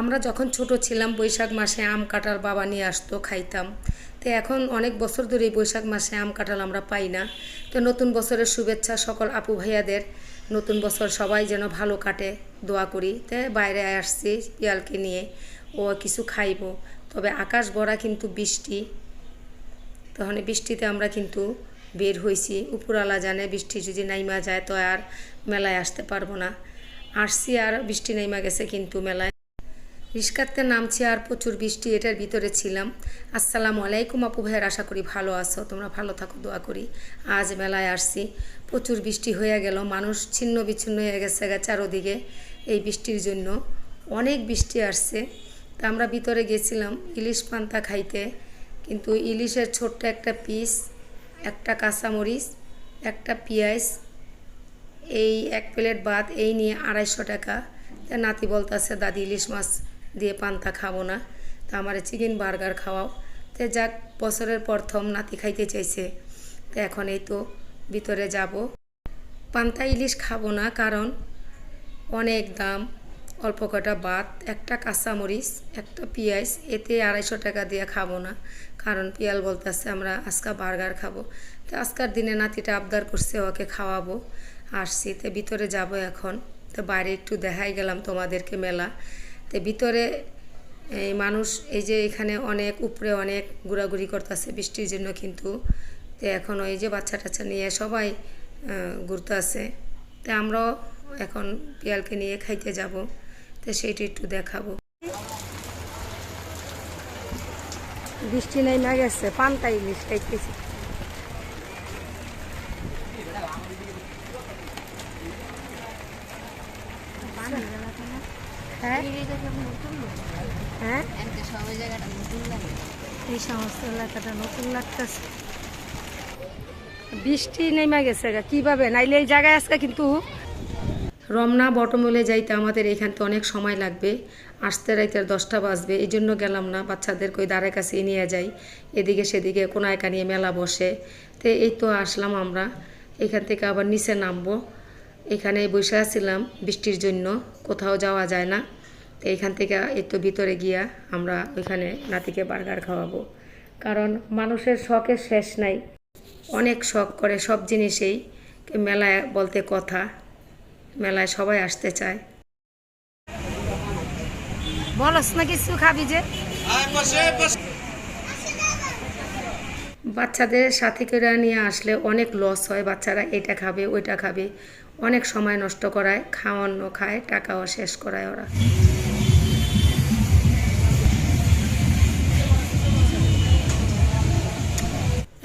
আমরা যখন ছোট ছিলাম, বৈশাখ মাসে আম কাঁঠাল বাবা নিয়ে আসতো খাইতাম। তো এখন অনেক বছর ধরে বৈশাখ মাসে আম কাঁঠাল আমরা পাই না। তো নতুন বছরের শুভেচ্ছা সকল আপু ভাইয়াদের। নতুন বছর সবাই যেন ভালো কাটে, দোয়া করি। তো বাইরে আসছি পিয়ালকে নিয়ে, ও কিছু খাইব। তবে আকাশ ভরা কিন্তু বৃষ্টি। তখন বৃষ্টিতে আমরা কিন্তু বের হয়েছি উপরালা জানে বৃষ্টি যদি নাইমা যায় তো আর মেলায় আসতে পারব না। আসছি আর বৃষ্টি নাইমা গেছে কিন্তু মেলায়। রিস্কাতে নামছি আর প্রচুর বৃষ্টি এটার ভিতরে ছিলাম। আসসালামু আলাইকুম আপু ভাইয়ের, আশা করি ভালো আছো। তোমরা ভালো থাকো, দোয়া করি। আজ মেলায় আসছি। প্রচুর বৃষ্টি হয়ে গেল। মানুষ ছিন্ন বিচ্ছিন্ন হয়ে গেছে চারোদিকে এই বৃষ্টির জন্য। অনেক বৃষ্টি আসছে। তা আমরা ভিতরে গেছিলাম ইলিশ পান্তা খাইতে। কিন্তু ইলিশের ছোট্ট একটা পিস, একটা কাঁচামরিচ, একটা পেঁয়াজ, এই এক প্লেট ভাত, এই নিয়ে আড়াইশো টাকা। নাতি বলতেছে, দাদি, ইলিশ মাছ দিয়ে পান্তা খাব না। তা আমার চিকেন বার্গার খাওয়াও। তো যাক, বছরের প্রথম নাতি খাইতে চাইছে। তো এখন এই তো ভিতরে যাব। পান্তা ইলিশ খাব না কারণ অনেক দাম। অল্প কটা ভাত, একটা কাঁচামরিচ, একটা পেঁয়াজ, এতে আড়াইশো টাকা দিয়ে খাব না। কারণ পিয়াল বলতেছে আমরা আজকা বার্গার খাব। তো আজকার দিনে নাতিটা আবদার করছে ওকে খাওয়াবো। আসছি, তো ভিতরে যাব এখন। তো বাইরে একটু দেখাই গেলাম তোমাদেরকে মেলা। তো ভিতরে এই মানুষ এই যে এখানে অনেক, উপরে অনেক ঘোরাঘুরি করতেছে বৃষ্টির জন্য কিন্তু। তো এখন ওই যে বাচ্চা টাচ্চা নিয়ে সবাই ঘুরতে আছে তো আমরাও এখন পিয়ালকে নিয়ে খাইতে যাব। তো সেইটা একটু দেখাবো। বৃষ্টি নাই না গেছে পান্তা ইলিশ খাইতেছি হ্যাঁ? হ্যাঁ? এই সমস্ত এলাকাটা নতুন লাগতেছে। বৃষ্টি নেমে গেছে কীভাবে? নাইলে এই জায়গায় আজকে কিন্তু রমনা বটমূলে যাইতে আমাদের এখানতে অনেক সময় লাগবে। আসতে রাইতে দশটা বাজবে এই জন্য গেলাম না। বাচ্চাদের কই দ্বারের কাছে নিয়ে যাই। এদিকে সেদিকে কোনায় কানিয়ে মেলা বসে। তো এই তো আসলাম আমরা। এখান থেকে আবার নিচে নামবো। এখানে বসে আছিলাম বৃষ্টির জন্য কোথাও যাওয়া যায় না। তো এখান থেকে তো ভিতরে গিয়া আমরা ওইখানে নাতিকে বার্গার খাওয়াবো। কারণ মানুষের শখের শেষ নাই। অনেক শখ করে সব জিনিসেই মেলায় বলতে কথা মেলায় সবাই আসতে চায়। বলস না কিছু খাবি যে? বাচ্চাদের সাথে করে নিয়ে আসলে অনেক লস হয়। বাচ্চারা এটা খাবে ওইটা খাবে। অনেক সময় নষ্ট করায় খাওয়ানো খায়, টাকাও শেষ করায় ওরা।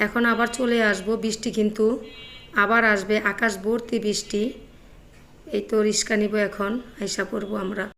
এখন আবার চলে আসব, বৃষ্টি কিন্তু আবার আসবে, আকাশ ভর্তি বৃষ্টি। এই তো রিস্কা নিব এখন, আইসা পড়ব আমরা।